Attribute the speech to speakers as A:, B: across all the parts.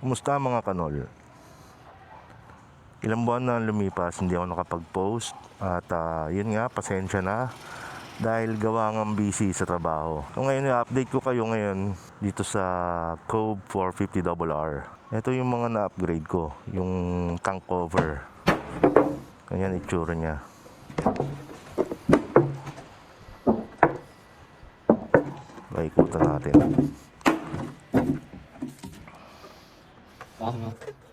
A: Kumusta mga kanol? Ilang buwan na lumipas, hindi ako nakapag-post. At ah, yun nga, pasensya na. Dahil gawa ng busy sa trabaho. So ngayon, i-update ko kayo ngayon dito sa Cove 450RR. Ito yung mga na-upgrade ko. Yung tank cover. Ganyan itsura niya. Paikutan natin.
B: ขวาของเรา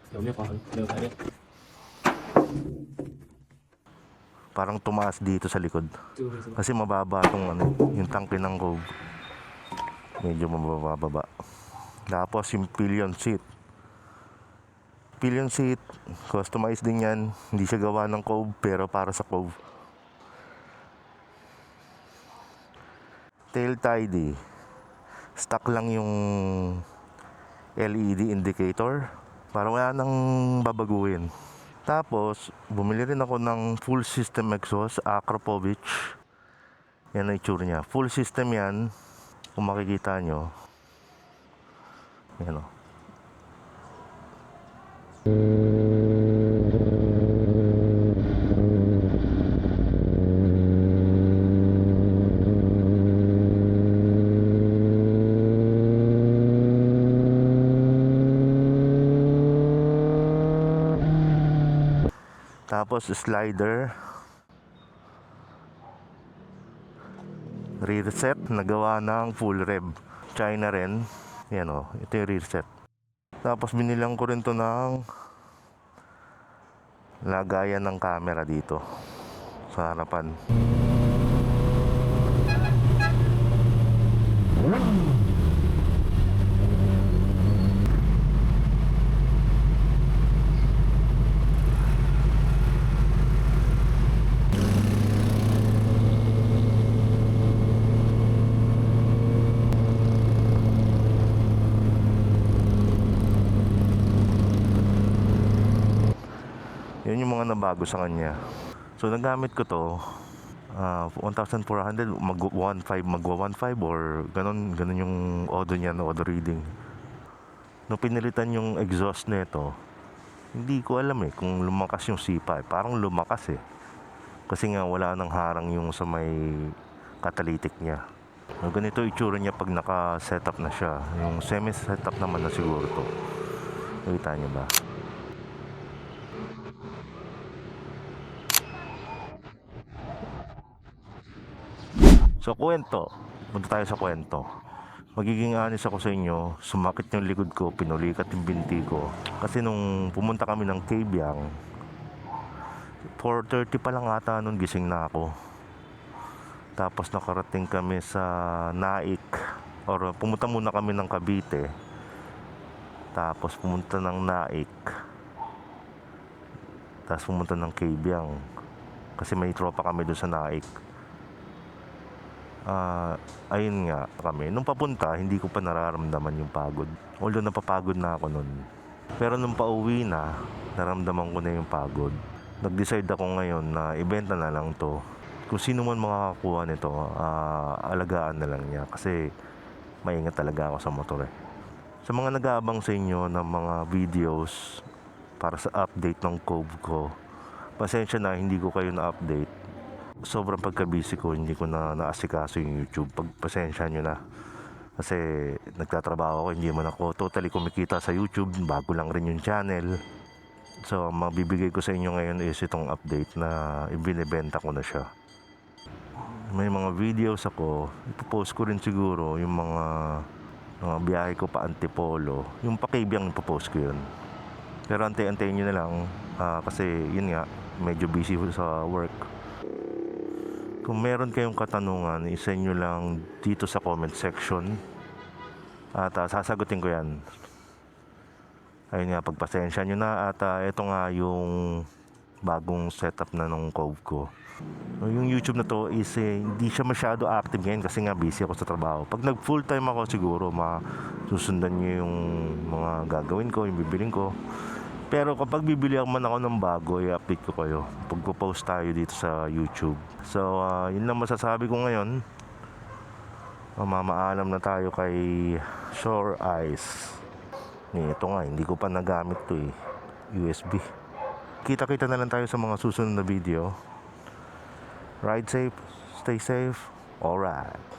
B: เดี๋ย
A: วเรียก
B: ขวาเดี๋ยวไปเรียก
A: Parang tumaas dito sa likod. Kasi mababa tong ano, yung tangke ng cove. Medyo mababa. Tapos yung pillion seat. Pillion seat, customized din yan. Hindi siya gawa ng cove pero para sa cove. Tail tidy. Stock lang yung LED indicator para wala nang babaguhin. Tapos, bumili rin ako ng full system exhaust, Akrapovich. Yan ang itsura niya. Full system yan. Kung makikita nyo. Yan o. Tapos slider. Rear set na ng full rev. China rin. Yan o. Ito yung rear. Tapos binilang ko rin to ng lagayan ng camera dito sa harapan. Yun yung mga nabago sa kanya. So nagamit ko to ah, 1,400 mag 1.5 magwa 1.5 or ganun ganun yung odo niya no odo reading. Nung pinilitan yung exhaust nito, hindi ko alam eh kung lumakas yung C5. Parang lumakas eh. Kasi nga wala nang harang yung sa may catalytic niya. So, ganito itsura niya pag naka-setup na siya. Yung semi-setup naman na siguro to. Nakita niyo ba? So kwento, punta tayo sa kwento. Magiging honest ako sa inyo, sumakit yung likod ko, pinulikat yung binti ko. Kasi nung pumunta kami ng Kabyang, 4.30 pa lang ata nung gising na ako. Tapos nakarating kami sa Naik, or pumunta muna kami ng Cavite. Tapos pumunta ng Naik. Tapos pumunta ng Kabyang. Kasi may tropa kami doon sa Naik. Ah, ayun nga kami. Nung papunta, hindi ko pa nararamdaman yung pagod. Although napapagod na ako nun. Pero nung pauwi na, naramdaman ko na yung pagod. Nag-decide ako ngayon na ibenta na lang to. Kung sino man makakakuha nito, ah, alagaan na lang niya. Kasi maingat talaga ako sa motor eh. Sa mga nag-aabang sa inyo ng mga videos para sa update ng Cove ko, pasensya na hindi ko kayo na-update sobrang pagka-busy ko, hindi ko na naasikaso yung YouTube. Pagpasensya nyo na. Kasi nagtatrabaho ako, hindi man ako totally kumikita sa YouTube. Bago lang rin yung channel. So, ang mabibigay ko sa inyo ngayon is itong update na ibinibenta ko na siya. May mga videos ako, ipopost ko rin siguro yung mga mga biyahe ko pa Antipolo. Yung pakibyang ipopost ko yun. Pero antay-antayin nyo na lang ah, kasi yun nga, medyo busy sa work. Kung meron kayong katanungan, isend nyo lang dito sa comment section. At ah, sasagutin ko yan. Ayun nga, pagpasensya nyo na. At ah, ito nga yung bagong setup na nung Cove ko. Yung YouTube na to is eh, hindi siya masyado active ngayon kasi nga busy ako sa trabaho. Pag nag full time ako siguro, masusundan nyo yung mga gagawin ko, yung bibiling ko. Pero kapag bibili ako man ako ng bago, i-update ko kayo. Pagpo-post tayo dito sa YouTube. So, ah, yun lang masasabi ko ngayon. Mamamaalam na tayo kay Shore Ice. Eh, ito nga, hindi ko pa nagamit to eh. USB. Kita-kita na lang tayo sa mga susunod na video. Ride safe, stay safe. Alright.